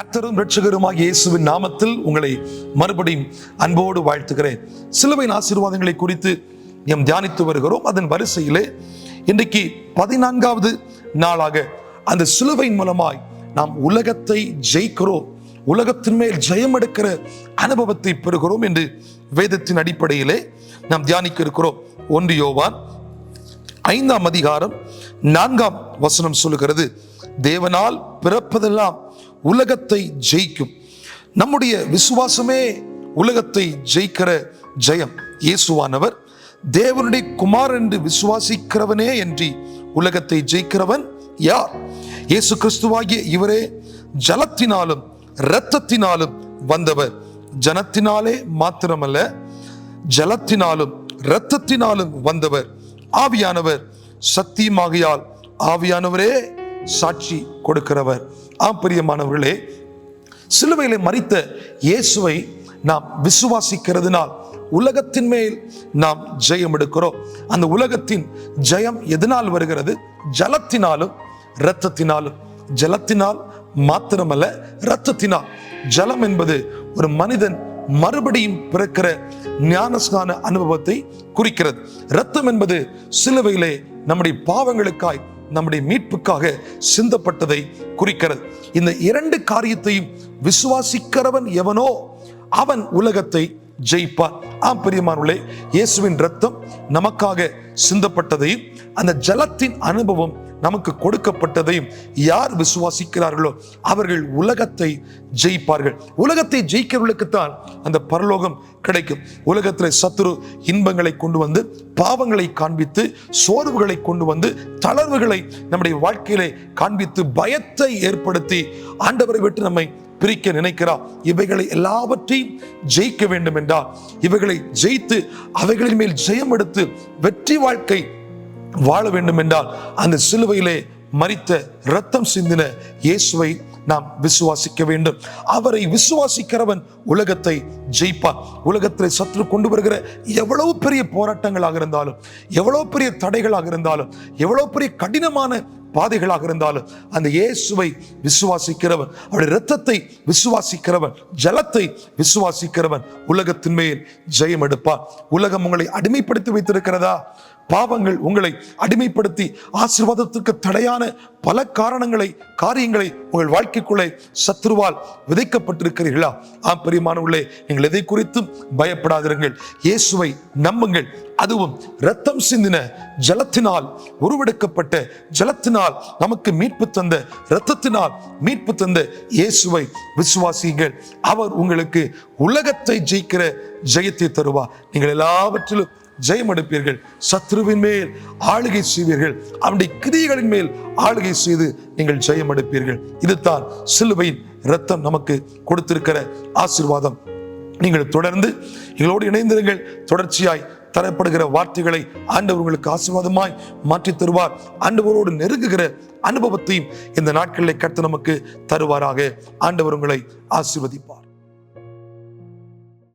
கத்தரும் ரட்சகருமாக இயேசுவின் நாமத்தில் உங்களை மறுபடியும் அன்போடு வாழ்த்துகிறேன். சிலுவையின் ஆசீர்வாதங்களை குறித்து நாம் தியானித்து வருகிறோம். அதன் வரிசையிலே இன்றைக்கு பதினான்காவது நாளாக அந்த சிலுவையின் மூலமாய் நாம் உலகத்தை ஜெயிக்கிறோம். உலகத்தின் மேல் ஜெயம் எடுக்கிற அனுபவத்தை பெறுகிறோம் என்று வேதத்தின் அடிப்படையிலே நாம் தியானிக்க இருக்கிறோம். ஒன்று யோவான் ஐந்தாம் அதிகாரம் நான்காம் வசனம் சொல்லுகிறது. தேவனால் பிறப்பதெல்லாம் உலகத்தை ஜெயிக்கும். நம்முடைய விசுவாசமே உலகத்தை ஜெயிக்கிற ஜெயம். இயேசுவானவர் தேவனுடைய குமார் என்று விசுவாசிக்கிறவனே என்று உலகத்தை ஜெயிக்கிறவன் யார்? இயேசு கிறிஸ்துவாகிய இவரே ஜலத்தினாலும் இரத்தத்தினாலும் வந்தவர். ஜனத்தினாலே மாத்திரமல்ல ஜலத்தினாலும் இரத்தத்தினாலும் வந்தவர். ஆவியானவர் சத்தியமாகையால் ஆவியானவரே சாட்சி கொடுக்கிறவர். ஆம் பிரியமானவர்களே சிலுவையிலே மறித்த இயேசுவை நாம் விசுவாசிக்கிறதுனால் உலகத்தின் மேல் நாம் ஜெயம் எடுக்கிறோம். அந்த உலகத்தின் ஜெயம் எதனால் வருகிறது? ஜலத்தினாலும் இரத்தத்தினாலும். ஜலத்தினால் மாத்திரமல்ல இரத்தத்தினால். ஜலம் என்பது ஒரு மனிதன் மறுபடியும் பிறக்கிற ஞானஸ்தான அனுபவத்தை குறிக்கிறது. இரத்தம் என்பது சிலுவையிலே நம்முடைய பாவங்களுக்காய் நம்முடைய மீட்புக்காக சிந்தப்பட்டதை குறிக்கிறது. இந்த இரண்டு காரியத்தையும் விசுவாசிக்கிறவன் எவனோ அவன் உலகத்தை ஜெயிப்பார் ஆம் பெரியமானுள்ளே இயேசுவின் ரத்தம் நமக்காக சிந்தப்பட்டதையும் அந்த ஜலத்தின் அனுபவம் நமக்கு கொடுக்கப்பட்டதையும் யார் விசுவாசிக்கிறார்களோ அவர்கள் உலகத்தை ஜெயிப்பார்கள். உலகத்தை ஜெயிக்கிறவர்களுக்குத்தான் அந்த பரலோகம் கிடைக்கும். உலகத்தில் சத்துரு இன்பங்களை கொண்டு வந்து பாவங்களை காண்பித்து சோர்வுகளை கொண்டு வந்து தளர்வுகளை நம்முடைய வாழ்க்கையிலே காண்பித்து பயத்தை ஏற்படுத்தி ஆண்டவரை விட்டு நம்மை பிரிக்க நினைக்கிறார். இவைகளை எல்லாவற்றையும் ஜெயிக்க வேண்டும் என்றால் இவைகளை ஜெயித்து அவைகளின் மேல் ஜெயம் எடுத்து வெற்றி வாழ்க்கை வாழ வேண்டும் என்றால் அந்த சிலுவையிலே மறித்த ரத்தம் சிந்தின இயேசுவை நாம் விசுவாசிக்க வேண்டும். அவரை விசுவாசிக்கிறவன் உலகத்தை ஜெயிப்பார் உலகத்தில் சற்று கொண்டு வருகிற எவ்வளவு பெரிய போராட்டங்களாக இருந்தாலும் எவ்வளவு பெரிய தடைகளாக இருந்தாலும் எவ்வளவு பெரிய கடினமான பாதைகளாக இருந்தாலும் அந்த இயேசுவை விசுவாசிக்கிறவன் அவருடைய இரத்தத்தை விசுவாசிக்கிறவன் ஜலத்தை விசுவாசிக்கிறவன் உலகத்தின் மேல் ஜெயம் எடுப்பார் உலகம் உங்களை அடிமைப்படுத்தி வைத்திருக்கிறதா? பாவங்கள் உங்களை அடிமைப்படுத்தி ஆசீர்வாதத்துக்கு தடையான பல காரணங்களை காரியங்களை உங்கள் வாழ்க்கைக்குள்ளே சத்ருவால் விதைக்கப்பட்டிருக்கிறீர்களா? ஆம் பெரியமானவர்களே நீங்கள் எதை குறித்தும் பயப்படாதிருங்கள். இயேசுவை நம்புங்கள். அதுவும் ரத்தம் சிந்தின ஜலத்தினால் உருவெடுக்கப்பட்ட ஜலத்தினால் நமக்கு மீட்பு தந்த இரத்தத்தினால் மீட்பு தந்த இயேசுவை விசுவாசியுங்கள். அவர் உங்களுக்கு உலகத்தை ஜெயிக்கிற ஜெயத்தை தருவார். நீங்கள் எல்லாவற்றிலும் ஜெயம் எடுப்பீர்கள் சத்ருவின் மேல் ஆளுகை செய்வீர்கள். அவனுடைய கிரியைகளின் மேல் ஆளுகை செய்து நீங்கள் ஜெயம் எடுப்பீர்கள் இதுதான் சிலுவையின் ரத்தம் நமக்கு கொடுத்திருக்கிற ஆசீர்வாதம். நீங்கள் தொடர்ந்து எங்களோடு இணைந்திருங்கள். தொடர்ச்சியாய் தரப்படுகிற வார்த்தைகளை ஆண்டவர் உங்களுக்கு ஆசீர்வாதமாய் மாற்றி தருவார். ஆண்டவரோடு நெருங்குகிற அனுபவத்தையும் இந்த நாட்களில் கற்று நமக்கு தருவாராக. ஆண்டவர் உங்களை ஆசீர்வதிப்பார்.